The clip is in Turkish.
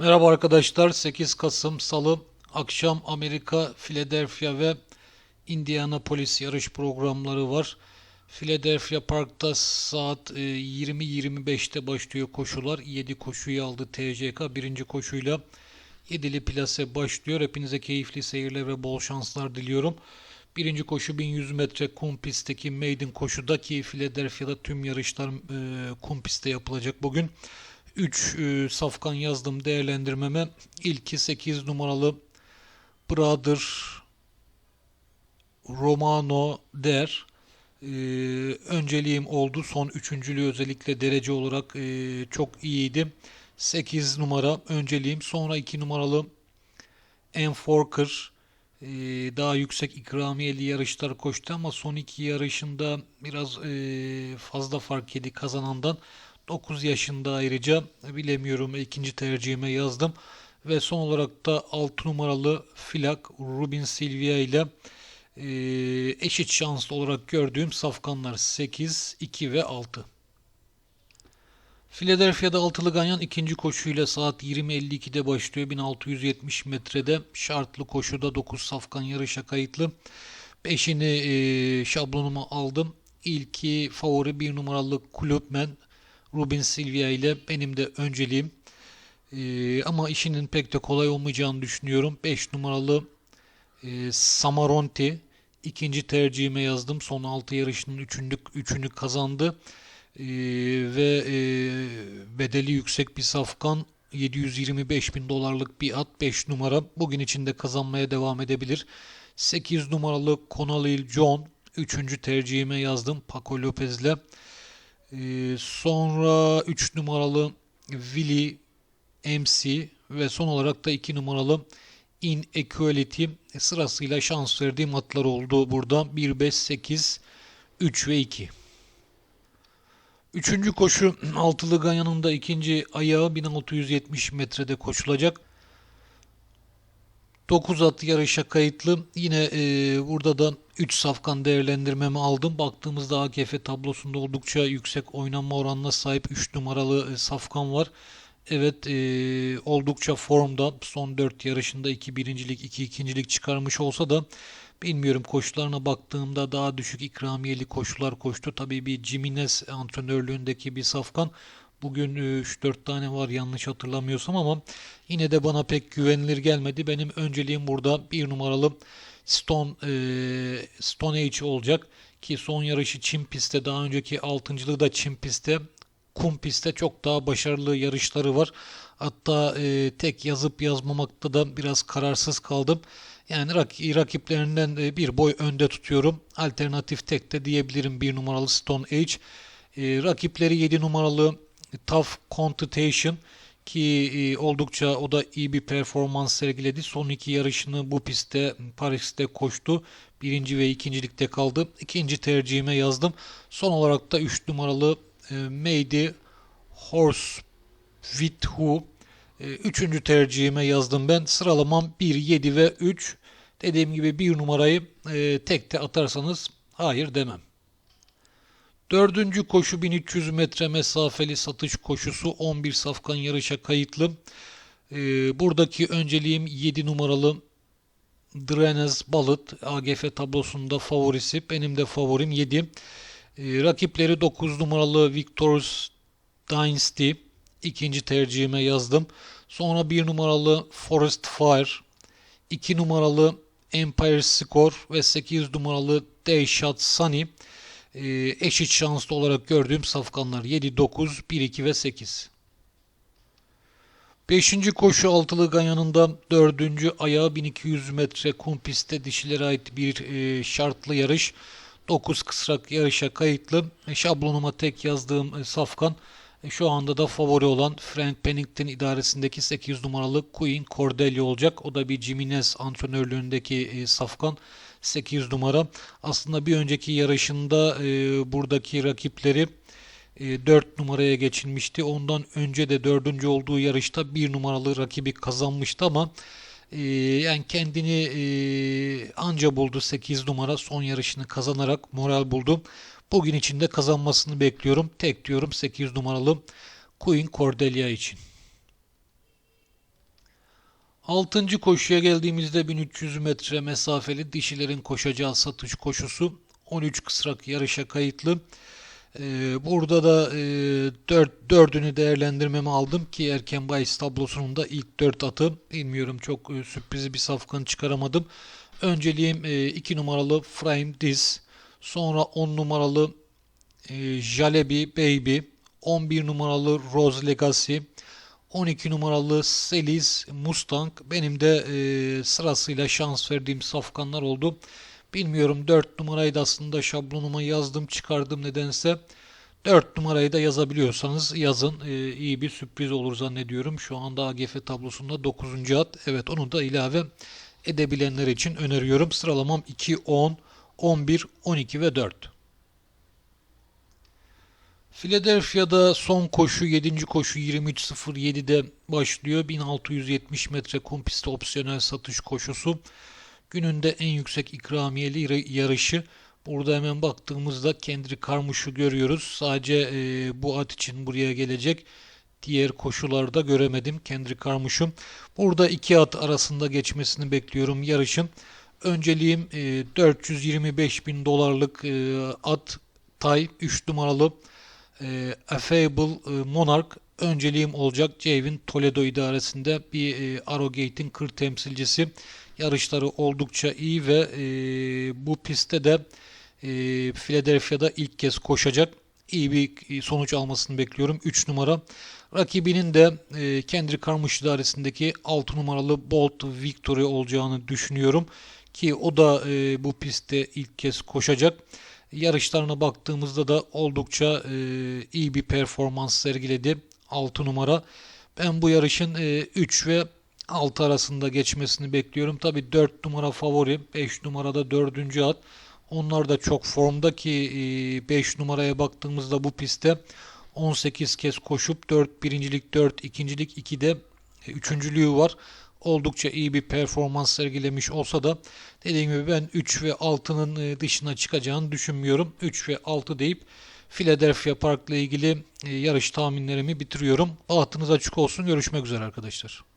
Merhaba arkadaşlar. 8 Kasım Salı akşam Amerika, Philadelphia ve Indianapolis yarış programları var. Philadelphia Park'ta saat e, 20-25'te başlıyor koşular. 7 koşuyu aldı TCK. Birinci koşuyla 7'li plase başlıyor. Hepinize keyifli seyirler ve bol şanslar diliyorum. Birinci koşu 1100 metre kum pistteki maiden koşuda ki Philadelphia'da tüm yarışlar e, kum pistte yapılacak bugün. 3 e, safkan yazdım değerlendirmeme. İlki 8 numaralı Brother Romano Der. E, önceliğim oldu. Son üçüncülüğü özellikle derece olarak e, çok iyiydi. 8 numara önceliğim. Sonra 2 numaralı Enforker e, daha yüksek ikramiyeli yarışlar koştu ama son iki yarışında biraz e, fazla fark yedi kazanandan. 9 yaşında ayrıca bilemiyorum ikinci tercihime yazdım. Ve son olarak da 6 numaralı Filak Rubin Silvia ile e, eşit şanslı olarak gördüğüm safkanlar 8, 2 ve 6. Philadelphia'da altılı ganyan ikinci koşuyla saat 20.52'de başlıyor. 1670 metrede şartlı koşuda 9 safkan yarışa kayıtlı. Peşini e, şablonuma aldım. İlki favori bir numaralı Kulüpmen Rubin Silvia ile benim de önceliğim. E, ama işinin pek de kolay olmayacağını düşünüyorum. 5 numaralı e, Samaronti ikinci tercihime yazdım. Son 6 yarışının üçünü kazandı. Ee, ve e, bedeli yüksek bir safkan 725 bin dolarlık bir at 5 numara bugün içinde kazanmaya devam edebilir. 8 numaralı Conalil John 3. tercihime yazdım Paco Lopez'le. Ee, sonra 3 numaralı Willy MC ve son olarak da 2 numaralı Inequality sırasıyla şans verdiğim atlar oldu burada. 1, 5, 8, 3 ve 2. Üçüncü koşu altılı ganyanın da ikinci ayağı 1670 metrede koşulacak. 9 at yarışa kayıtlı. Yine e, burada da 3 safkan değerlendirmemi aldım. Baktığımızda AKF tablosunda oldukça yüksek oynanma oranına sahip 3 numaralı e, safkan var. Evet e, oldukça formda son 4 yarışında 2 birincilik 2 ikincilik çıkarmış olsa da bilmiyorum koşularına baktığımda daha düşük ikramiyeli koşular koştu. Tabii bir Jimenez antrenörlüğündeki bir safkan. Bugün 3-4 tane var yanlış hatırlamıyorsam ama yine de bana pek güvenilir gelmedi. Benim önceliğim burada bir numaralı Stone e, Stone Age olacak ki son yarışı Çin pistte daha önceki altıncılığı da Çin pistte kum pistte çok daha başarılı yarışları var. Hatta e, tek yazıp yazmamakta da biraz kararsız kaldım. Yani rak rakiplerinden e, bir boy önde tutuyorum. Alternatif tek de diyebilirim bir numaralı Stone Age. E, rakipleri 7 numaralı Tough Contentation ki e, oldukça o da iyi bir performans sergiledi. Son iki yarışını bu pistte Paris'te koştu. Birinci ve ikincilikte kaldı. İkinci tercihime yazdım. Son olarak da 3 numaralı e, Mady Horse with Who e, Üçüncü tercihime yazdım ben. Sıralamam 1, 7 ve 3. Dediğim gibi bir numarayı e, tekte atarsanız hayır demem. Dördüncü koşu 1300 metre mesafeli satış koşusu 11 safkan yarışa kayıtlı. E, buradaki önceliğim 7 numaralı Drenez Balıt AGF tablosunda favorisi. Benim de favorim 7. E, rakipleri 9 numaralı Victor's Dynasty. ikinci tercihime yazdım. Sonra 1 numaralı Forest Fire. 2 numaralı Empire Score ve 8 numaralı Dayshot Sunny e, eşit şanslı olarak gördüğüm safkanlar 7, 9, 1, 2 ve 8. Beşinci koşu altılı ganyanında dördüncü ayağı 1200 metre kum pistte dişilere ait bir e, şartlı yarış. 9 kısrak yarışa kayıtlı. E, şablonuma tek yazdığım e, safkan e, şu anda da favori olan Frank Pennington idaresindeki 8 numaralı Queen Cordelia olacak. O da bir Jimenez antrenörlüğündeki e, safkan 8 numara. Aslında bir önceki yarışında e, buradaki rakipleri e, 4 numaraya geçilmişti. Ondan önce de 4. olduğu yarışta 1 numaralı rakibi kazanmıştı ama e, yani kendini e, anca buldu 8 numara son yarışını kazanarak moral buldu. Bugün içinde kazanmasını bekliyorum. Tek diyorum 8 numaralı Queen Cordelia için. Altıncı koşuya geldiğimizde 1300 metre mesafeli dişilerin koşacağı satış koşusu 13 kısrak yarışa kayıtlı. Ee, burada da e, 4, dördünü değerlendirmemi aldım ki erken bahis tablosunun da ilk 4 atı bilmiyorum çok e, sürprizi bir safkan çıkaramadım. Önceliğim 2 numaralı Frame Diz, sonra 10 numaralı e, Jalebi Baby, 11 numaralı Rose Legacy, 12 numaralı Selis Mustang. Benim de e, sırasıyla şans verdiğim safkanlar oldu. Bilmiyorum 4 numarayı da aslında şablonuma yazdım çıkardım nedense. 4 numarayı da yazabiliyorsanız yazın. E, iyi bir sürpriz olur zannediyorum. Şu anda AGF tablosunda 9. at. Evet onu da ilave edebilenler için öneriyorum. Sıralamam 2, 10, 11, 12 ve 4. Philadelphia'da son koşu 7. koşu 23.07'de başlıyor. 1670 metre kum pisti opsiyonel satış koşusu. Gününde en yüksek ikramiyeli yarışı. Burada hemen baktığımızda Kendrick Carmouche'u görüyoruz. Sadece e, bu at için buraya gelecek. Diğer koşularda göremedim Kendrick Carmouche'u. Burada iki at arasında geçmesini bekliyorum yarışın. Önceliğim e, 425 bin dolarlık e, at Tay 3 numaralı e, Affable e, Monarch önceliğim olacak. Cevin Toledo idaresinde bir e, Arrowgate'in kır temsilcisi. Yarışları oldukça iyi ve e, bu pistte de e, Philadelphia'da ilk kez koşacak. İyi bir sonuç almasını bekliyorum. 3 numara. Rakibinin de e, Kendrick Carmouche idaresindeki 6 numaralı Bolt Victory olacağını düşünüyorum. Ki o da e, bu pistte ilk kez koşacak. Yarışlarına baktığımızda da oldukça e, iyi bir performans sergiledi 6 numara. Ben bu yarışın e, 3 ve 6 arasında geçmesini bekliyorum. Tabi 4 numara favori, 5 numarada 4. at. Onlar da çok formda ki 5 numaraya baktığımızda bu pistte 18 kez koşup 4 birincilik 4 ikincilik 2'de üçüncülüğü var. Oldukça iyi bir performans sergilemiş olsa da dediğim gibi ben 3 ve 6'nın dışına çıkacağını düşünmüyorum. 3 ve 6 deyip Philadelphia Park ile ilgili yarış tahminlerimi bitiriyorum. Bahtınız açık olsun. Görüşmek üzere arkadaşlar.